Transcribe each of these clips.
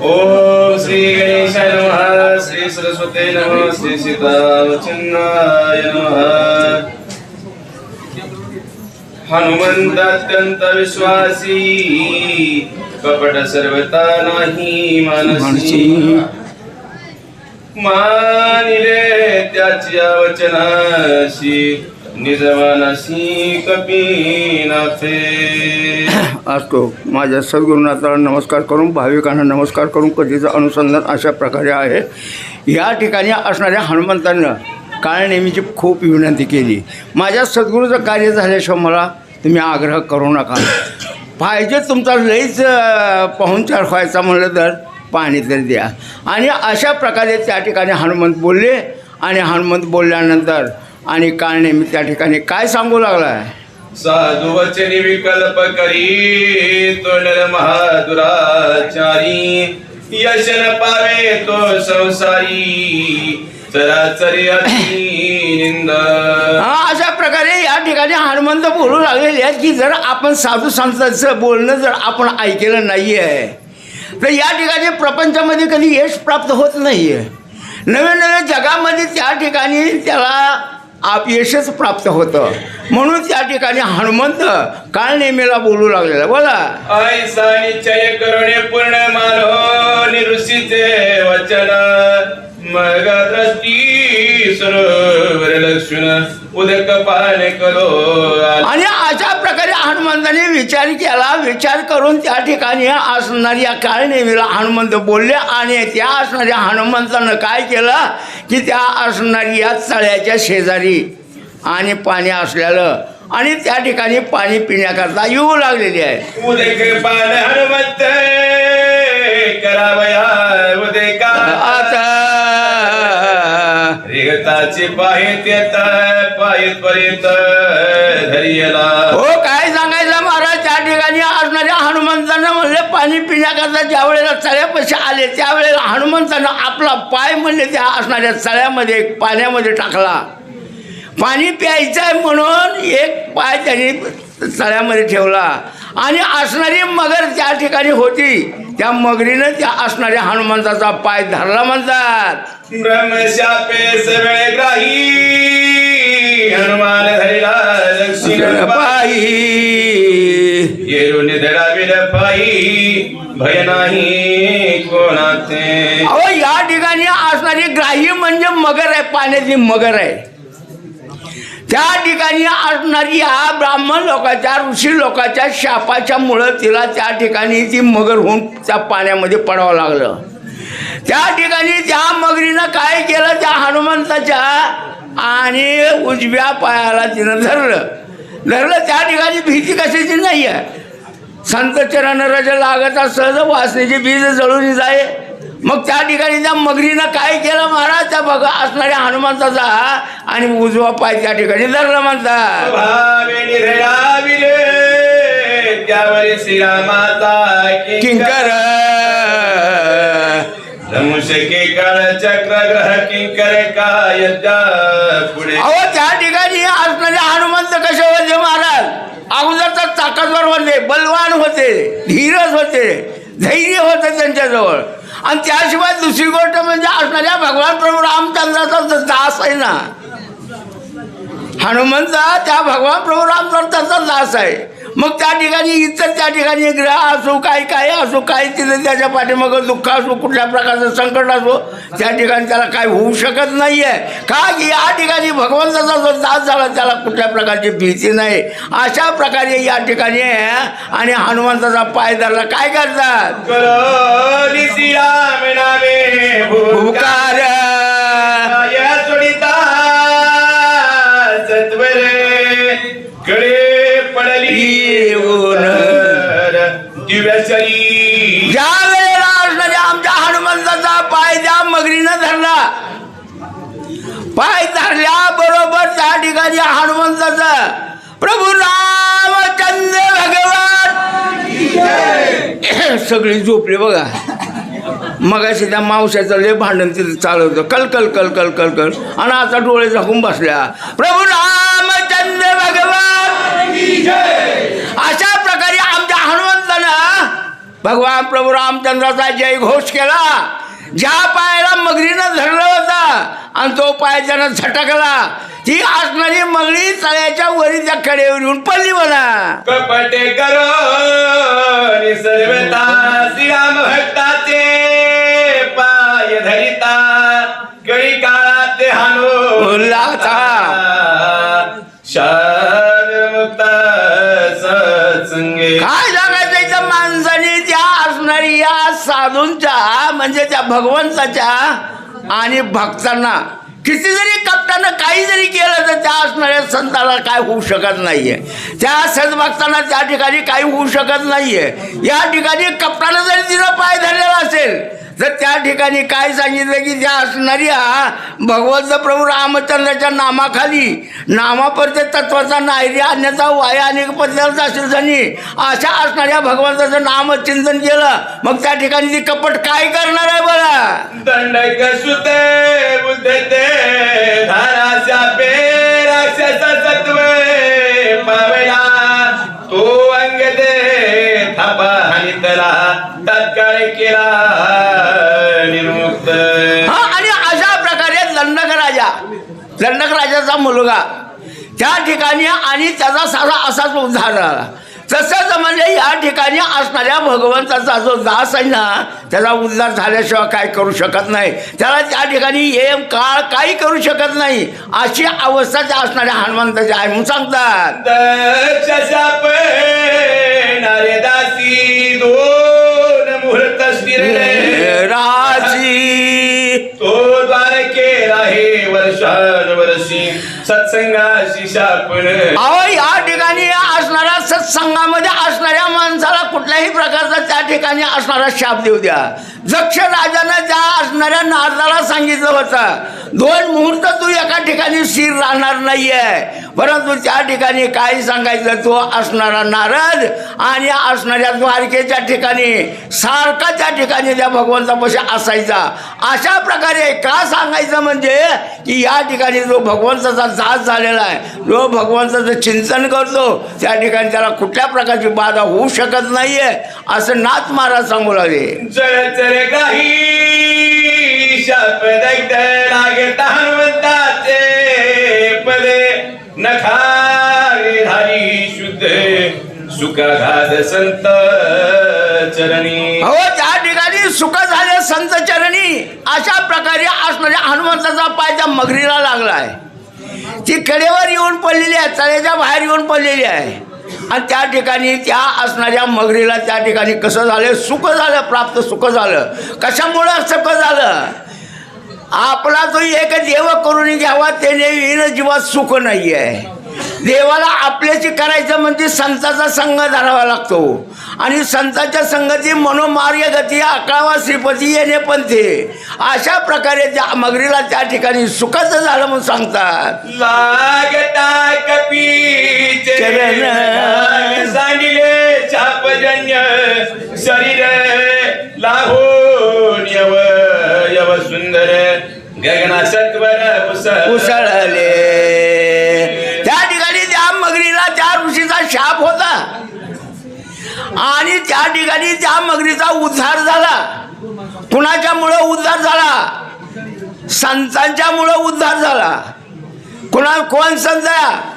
ओम श्री गणेशाय नमः श्री सरस्वती नमः श्री सीतावचनाय नमः। हनुमंत अत्यंत विश्वासी कपट सर्वता नाही मानसी। मानिले त्याच्या वचनाशी असतो. माझ्या सद्गुरुनाथाला नमस्कार करून भाविकांना नमस्कार करून कधीचं अनुसंधान अशा प्रकारे आहे. या ठिकाणी असणाऱ्या हनुमंतांना काळनेमीची खूप विनंती केली. माझ्या सद्गुरूचं कार्य झाल्याशिवाय मला तुम्ही आग्रह करू नका. पाहिजे तुमचा लईच पाहुणचार व्हायचा म्हणलं तर पाणी तरी द्या. आणि अशा प्रकारे त्या ठिकाणी हनुमंत बोलले. आणि हनुमंत बोलल्यानंतर आणि काळनेमी त्या ठिकाणी काय सांगू लागला आहे साधु वचनी विकल्प करी तो महादुराचारी. यश न पावे तो संसारी. चराचरी हा अशा प्रकारे या ठिकाणी हनुमंत बोलू लागलेले आहेत की जर आपण साधू संतांचं बोलणं जर आपण ऐकलं नाही आहे तर या ठिकाणी प्रपंचामध्ये कधी यश प्राप्त होत नाही आहे नव्या नव्या जगामध्ये त्या ठिकाणी त्याला अपयशच प्राप्त होतं. म्हणून त्या ठिकाणी हनुमंत काल नेहमीला बोलू लागलेला. बोला. ऐसा निश्चय करणे पूर्ण मानो निरुषीचे वचन. मग दृष्टी सरोवर लक्ष्मण. उदक पाने करो हनुमंताने विचार केला विचार करून त्या ठिकाणी असणाऱ्या या काळनेमीला हनुमंत बोलले आणि त्या असणाऱ्या हनुमंतानं काय केलं की त्या असणारी या तळ्याच्या शेजारी आणि पाणी असलेलं आणि त्या ठिकाणी पाणी पिण्याकरता येऊ लागलेली आहे. आता हो पाणी पिण्याकरता ज्या वेळेला चळ्यापाशी आले त्यावेळेला हनुमंतानं आपला पाय म्हणले त्या असणाऱ्या चळ्यामध्ये पाण्यामध्ये टाकला. पाणी प्यायचं आहे म्हणून एक पाय त्यांनी चळ्यामध्ये ठेवला. आणि असणारी मगर त्या ठिकाणी होती. त्या मगरीनं त्या असणाऱ्या हनुमंताचा पाय धरला म्हणतात. सगळे ग्राही हनुमान धरिला दक्षिण पायी पायी भय नाही कोणाचे. अहो या ठिकाणी असणारी ग्राही म्हणजे मगर आहे पाण्याची मगर आहे. त्या ठिकाणी असणारी या ब्राह्मण लोकांच्या ऋषी लोकाच्या शापाच्या मुळं तिला त्या ठिकाणी ती मगर होऊन त्या पाण्यामध्ये पडावं लागलं. त्या ठिकाणी त्या मगरीनं काय केलं त्या हनुमंताच्या आणि उजव्या पायाला तिनं धरलं. धरलं त्या ठिकाणी भीती कशाची नाही आहे संत चरण रज लागता सहज वासनेचे बीज जळून जाय. मग त्या ठिकाणी त्या मगरीनं काय केलं महाराज? त्या बघा असणाऱ्या हनुमंताचा आणि उजवा पाय त्या ठिकाणी धरला म्हणतात. श्रीरामाता किंकर. धमुषके काळ चक्र ग्रह किंकर काय पुढे? त्या ठिकाणी असणारे हनुमंत कसे होते महाराज अगोदर तर ताकदवर होते बलवान होते धीरज होते धैर्य होते त्यांच्याजवळ. आणि त्याशिवाय दुसरी गोष्ट म्हणजे असणाऱ्या भगवान प्रभू रामचंद्राचा दास आहे ना. हनुमंत त्या भगवान प्रभू रामचंद्राचा दास आहे. मग त्या ठिकाणी इतर त्या ठिकाणी ग्रह असो काय काय असो काय तिथे त्याच्या पाठीमागं दुःख असो कुठल्या प्रकारचं संकट असो त्या ठिकाणी त्याला काय होऊ शकत नाही आहे का की या ठिकाणी भगवंताचा जो दास झाला त्याला कुठल्या प्रकारची भीती नाही. अशा प्रकारे या ठिकाणी आणि हनुमंताचा पाय धरला. काय करतात? ज्या वेळेला असणाऱ्या आमच्या हनुमंताचा पाय त्या मगरीनं धरला. पाय धरल्या बरोबर त्या ठिकाणी हनुमंताचा. प्रभू रामचंद्र भगवान. सगळी झोपली बघा. मगाशी त्या मावशाचं लय भांडण तिथे चालू होतं. कल कल कल कल कल कल. आणि आता डोळे झाकून बसल्या. प्रभू रामचंद्र भगवान. अशा भगवान प्रभू रामचंद्राचा जय घोष केला ज्या पायाला मगरीनं धरलं होतं आणि तो पाय त्यानं झटकला ती असणारी मगरी तळ्याच्या वरी त्या कडेवर येऊन पडली म्हणा कपटे करो सर्वता श्रीराम भक्ताचे पाय धरिता कळी काळात हानो लाथा. साधूंच्या म्हणजे त्या भगवंताच्या आणि भक्तांना. किती जरी कपटानं काही जरी केलं तर त्या असणाऱ्या संताला काय होऊ शकत नाहीये. त्या सद्भक्तांना त्या ठिकाणी काही होऊ शकत नाहीये. या ठिकाणी कपटानं जरी तिनं पाय धरलेला असेल तर त्या ठिकाणी काय सांगितलं की त्या असणाऱ्या भगवंत प्रभू रामचंद्राच्या नामाखाली नामापर्यंत तत्वाचा नायरी आणण्याचा वाया अनेक पदार्थ असेल त्यांनी अशा असणाऱ्या भगवंताचं नामचिंतन केलं मग त्या ठिकाणी ती कपट काय करणार आहे बघा? दंड कसुते बुद्धते धाराशा पे दंडक राजाचा मुलगा. त्या ठिकाणी आणि त्याचा सारा असाच उद्धार झाला. तसंच म्हणजे या ठिकाणी असणाऱ्या भगवंताचा जो दास आहे ना त्याचा उद्धार झाल्याशिवाय काय करू शकत नाही. त्याला त्या ठिकाणी एम काळ काही करू शकत नाही. अशी अवस्था त्या असणाऱ्या हनुमंताची आहे. म्हणून सांगतात. दक्षशाप नारे दासी सत्संगाशी शापण अहो या ठिकाणी असणाऱ्या सत्संगामध्ये असणाऱ्या माणसाला कुठल्याही प्रकारचा त्या ठिकाणी असणारा शाप देऊ द्या. जक्ष राजानं त्या असणाऱ्या नारदाला सांगितलं होतं दोन मुहूर्त तू एका ठिकाणी स्थिर राहणार नाहीये. परंतु त्या ठिकाणी काय सांगायचं तो असणारा नारद आणि असणाऱ्या द्वारकेच्या ठिकाणी सारखा त्या ठिकाणी त्या भगवंतापाशी असायचा. अशा प्रकारे का सांगायचं म्हणजे की या ठिकाणी जो भगवंताचा जात झालेला आहे जो भगवंताचं चिंतन करतो त्या ठिकाणी त्याला कुठल्या प्रकारची बाधा होऊ शकत नाहीये असं नाथ महाराज सांगू लागले. जळ चर काही शाप दग्ध लागता हनुमंताचे पदे नखावे धारी शुद्ध सुखघात संत चरणी. हो त्या ठिकाणी सुख झाले संत चरणी अशा प्रकारे असणाऱ्या हनुमंताचा पाय त्या मगरीला लागला आहे ती कडेवर येऊन पडलेली आहे तळ्याच्या बाहेर येऊन पडलेली आहे. आणि त्या ठिकाणी त्या असणाऱ्या मगरीला त्या ठिकाणी कसं झालं? सुख झालं प्राप्त सुख झालं. कशामुळं सुख झालं? आपला तो एक देव करून घ्यावा त्याने विण जीवात सुख नाही आहे देवाला आपल्याची करायचं म्हणजे संताचा संघ धरावा लागतो. आणि संताच्या संगती मनोमार्य गती अकळावा श्रीपती येणे पंथे अशा प्रकारे त्या मगरीला त्या ठिकाणी सुखाचं झालं म्हणून सांगतात. लागता चरण. चापजन्य शरीर लाहोन यव यव सुंदर गगना सत्वर उसळले आणि त्या ठिकाणी त्या मगरीचा उद्धार झाला. कुणाच्यामुळं उद्धार झाला? संतांच्यामुळं उद्धार झाला. कुणा कोण संत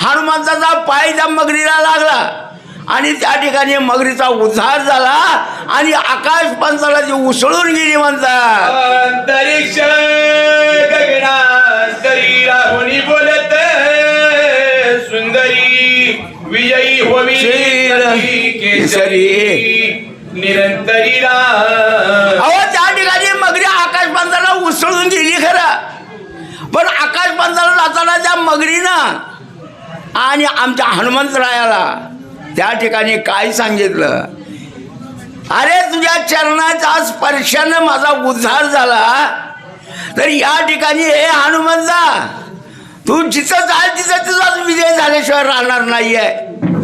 हनुमंताचा पाय त्या मगरीला लागला. आणि त्या ठिकाणी मगरीचा उद्धार झाला आणि आकाश पंचाला ती उसळून गेली म्हणतात. विजयी होवी केसरी निरंतरी अहो त्या ठिकाणी मगरी आकाश पंथाला उसळून गेली खरं. पण आकाश पंथाला जाताना त्या मगरीनं आणि आमच्या हनुमंतरायाला त्या ठिकाणी काय सांगितलं? अरे तुझ्या चरणाच्या स्पर्शानं माझा उद्धार झाला. तर या ठिकाणी हे हनुमंता तू जिथं जाल तिथं तुझा विजय झाल्याशिवाय राहणार नाहीये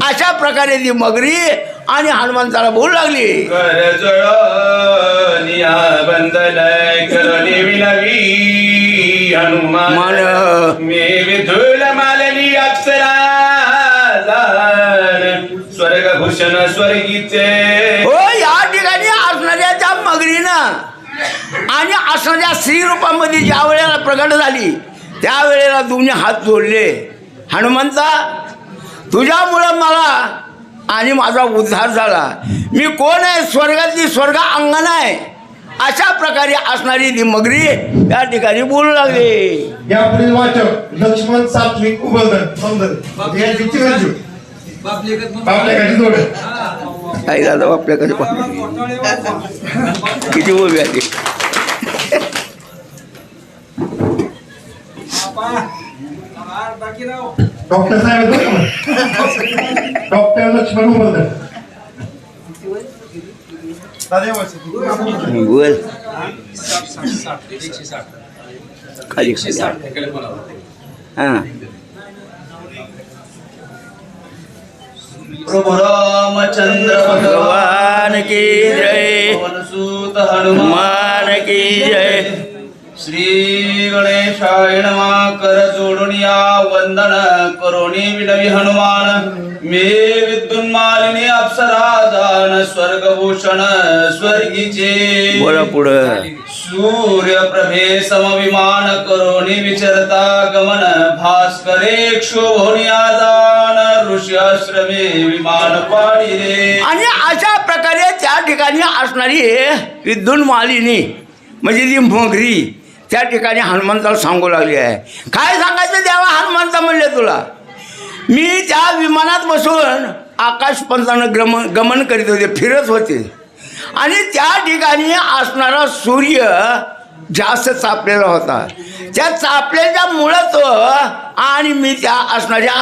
अशा प्रकारे ती मगरी आणि हनुमंताला बोलू लागली हनुमान मन. मे विधुल मालनी अप्सरा जाण. स्वर्ग भूषण स्वर्गीचे हो या ठिकाणी आणि असणाऱ्या स्त्रीरूपामध्ये ज्या वेळेला प्रगट झाली त्यावेळेला दोन्ही हात जोडले. हनुमंता तुझ्यामुळं मला आणि माझा उद्धार झाला. मी कोण आहे? स्वर्गातली स्वर्ग अंगण आहे. अशा प्रकारे असणारी ती मगरी त्या ठिकाणी बोलू लागले. या पुढील वाचक लक्ष्मण सात्विक उबलधन झालं आपल्याकडे किती उभी आली डॉक्टर साहेब डॉक्टर लक्ष्मण उबलधन बोल खाली खाली हां प्रभु रामचंद्र भगवान की जय हनुमान की जय श्री गणेशाय नमा कर जोडून या वंदन करोनी विनवी हनुमान मे विद्युन्मालिनी अप्सरा जान स्वर्गभूषण स्वर्गीचे पुढं सूर्य प्रभे समविमान करोनी विचरता गमन भास्करे क्षोभोनी आदान ऋषी आश्रमे विमान रे आणि अशा प्रकारे त्या ठिकाणी असणारी विद्युन मालिनी म्हणजे ती मोगरी त्या ठिकाणी हनुमंताला सांगू लागली आहे. काय सांगायचं? देवा हनुमंत म्हणले तुला. मी त्या विमानात बसून आकाशपंतानं गमन गमन करीत होते फिरत होते. आणि त्या ठिकाणी असणारा सूर्य जास्त चापलेला होता. त्या चापलेल्या मुळं तो आणि मी त्या असणाऱ्या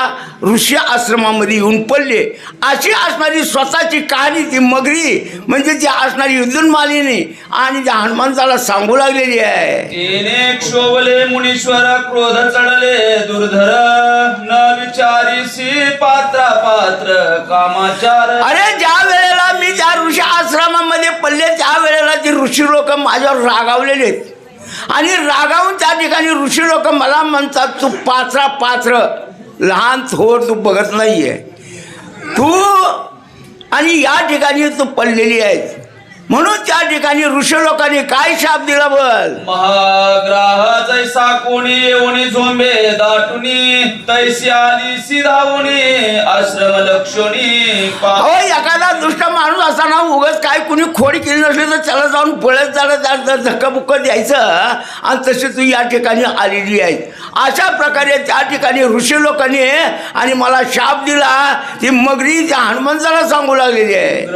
ऋषी आश्रमामध्ये येऊन पडले. अशी असणारी स्वतःची कहाणी ती मगरी म्हणजे ती असणारी युद्धून मालिनी आणि त्या हनुमंताला सांगू लागलेली आहे. क्षोभले मुनीश्वर क्रोध चढले दुर्धर न विचारीसी पात्र पात्र कामाचार. अरे ज्या वेळेला मी त्या ऋषी आश्रमामध्ये पडले त्या ती ऋषी लोक माझ्यावर रागावलेले आहेत. आणि रागावून त्या ठिकाणी ऋषी लोक मला म्हणतात तू पाचरा पात्र लहान थोर तू बघत नाही आहे तू आणि या ठिकाणी तू पडलेली आहेस. म्हणून त्या ठिकाणी ऋषी लोकांनी काय शाप दिला बल? महाग्राह जैसा कोणी येऊनी झोंबे दाटुनी तैसी आली सिधावुनी आश्रम लक्षणी अहो एखादा दुष्ट माणूस असताना उगाच काय कुणी खोडी केली नसली तर त्याला जाऊन पळत जाणं धक्काबुक्क द्यायचं आणि तशी तू या ठिकाणी आलेली आहे. अशा प्रकारे त्या ठिकाणी ऋषी लोकांनी आणि मला शाप दिला ती मगरी त्या हनुमंताला सांगू लागलेली आहे.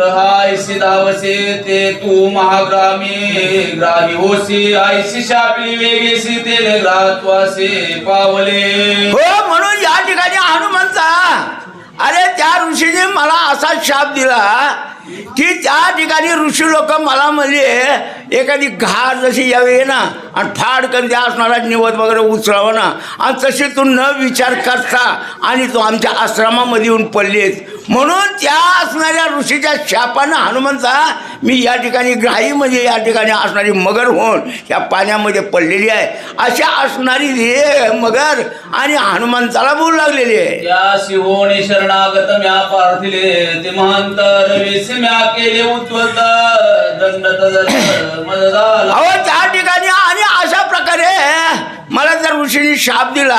तू महाग्रामी ग्रामी होसी आयसी शापली वेगेसी तेले ग्राहत्वासे पावले. हो म्हणून या ठिकाणी हनुमंता अरे त्या ऋषीने मला असा शाप दिला की त्या ठिकाणी ऋषी लोक मला म्हणजे एखादी घार जशी यावी ना आणि फाड द्या असणारा निवत वगैरे उचलावं ना आणि तशी तू न विचार करता आणि तू आमच्या आश्रमामध्ये येऊन पडलीस. म्हणून त्या असणाऱ्या ऋषीच्या शापानं हनुमंता मी या ठिकाणी ग्राही म्हणजे या ठिकाणी असणारी मगर होऊन या पाण्यामध्ये पडलेली आहे. अशा असणारी हे मगर आणि हनुमंताला बोलू लागलेली आहे. शरणागत पार्थिले ते रवीसी केले उद्वत दंड झाला. त्या ठिकाणी आणि अशा प्रकारे मला जर ऋषीने शाप दिला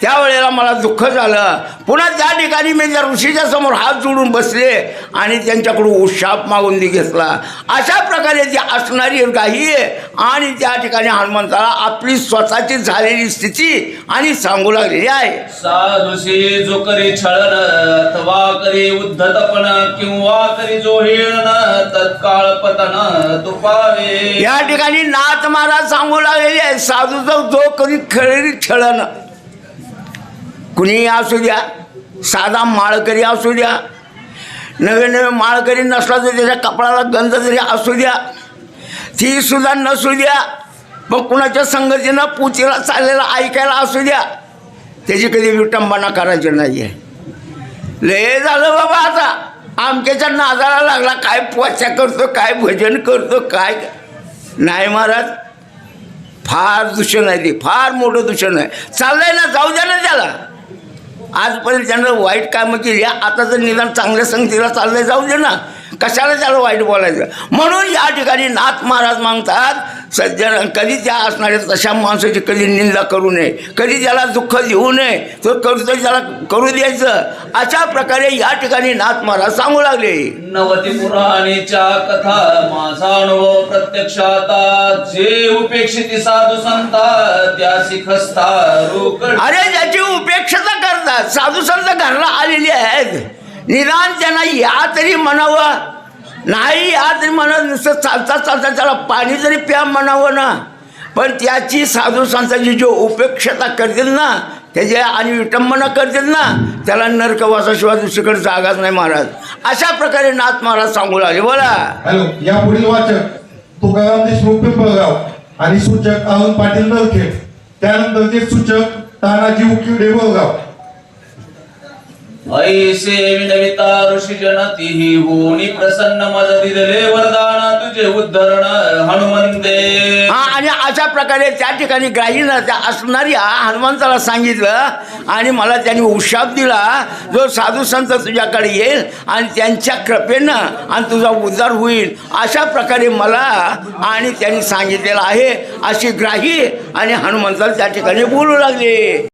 त्यावेळेला मला दुःख झालं. पुन्हा त्या ठिकाणी मी त्या ऋषीच्या समोर हात जोडून बसले आणि त्यांच्याकडून शाप मागून घेतला. अशा प्रकारे ती असणारी गाही आणि त्या ठिकाणी हनुमंताला आपली स्वतःची झालेली स्थिती आणि सांगू लागलेली आहे. साधुशी जो करी छळन अथवा करी उद्धतपण किंवा करी जो हेळन तत्काळ पतन तुपावे. या ठिकाणी नाथ महाराज सांगू लागलेले आहे साधूचं जो कधी खेळी छळण कुणीही असू द्या साधा माळकरी असू द्या नवीन नवीन माळकरी नसला तर त्याच्या कपडाला गंध जरी असू द्या तीसुद्धा नसू द्या मग कुणाच्या संगतीनं पुतीला चाललेला ऐकायला असू द्या त्याची कधी विटंबना करायची नाही आहे लय झालं बाबा आता आमच्याच्या नादाला लागला काय पोचा करतो काय भजन करतो काय नाही महाराज फार दूषण आहे ते फार मोठं दूषण आहे. चाललंय ना जाऊ द्या ना त्याला. आजपर्यंत त्यानं वाईट कामं केली आता तर निदान चांगल्या संगतीला चाललंय जाऊ दे ना. कशाला त्याला वाईट बोलायचं? म्हणून या ठिकाणी नाथ महाराज मागतात सज्जन कधी त्या असणाऱ्या तशा माणसाची कधी निंदा करू नये. कधी त्याला दुःख देऊ नये. तो करतो त्याला करू द्यायचं. अशा प्रकारे या ठिकाणी नाथ महाराज सांगू लागले. नवती पुराणेच्या कथा माझा अनुभव प्रत्यक्षाता जे उपेक्षिती साधू संता त्या शिखस्ता अरे ज्याची उपेक्षता करतात. साधू संत घरला आलेली आहेत. निदान त्यांना या तरी म्हणावं. नाही आज म्हणत नुसतं चालता चालता त्याला पाणी जरी प्या म्हणावं ना पण त्याची साधू संतांची जी उपेक्षता करतील ना त्याची आणि विटंबना करतील ना त्याला नरकवासाशिवाय दुसरीकडे जागाच नाही महाराज. अशा प्रकारे नाथ महाराज सांगू लागले. बोला. हॅलो या पुढील वाचक तुकाराम देशमुख पिंपळगाव आणि सूचक अरुण पाटील नरखेड त्यानंतरचे सूचक तानाजी उकिडे बोलगाव ऐसे विनविता ऋषी जनती होनी प्रसन्न मज दिले वरदान तुझे उद्धरण हनुमंते। हा आणि अशा प्रकारे त्या ठिकाणी ग्राहीनं असणारी असणाऱ्या हनुमंताला सांगितलं आणि मला त्यांनी उशाप दिला जो साधू संत तुझ्याकडे येईल आणि त्यांच्या कृपेनं आणि तुझा उद्धार होईल अशा प्रकारे मला आणि त्यांनी सांगितलेलं आहे अशी ग्राही आणि हनुमंताला त्या ठिकाणी बोलू लागले.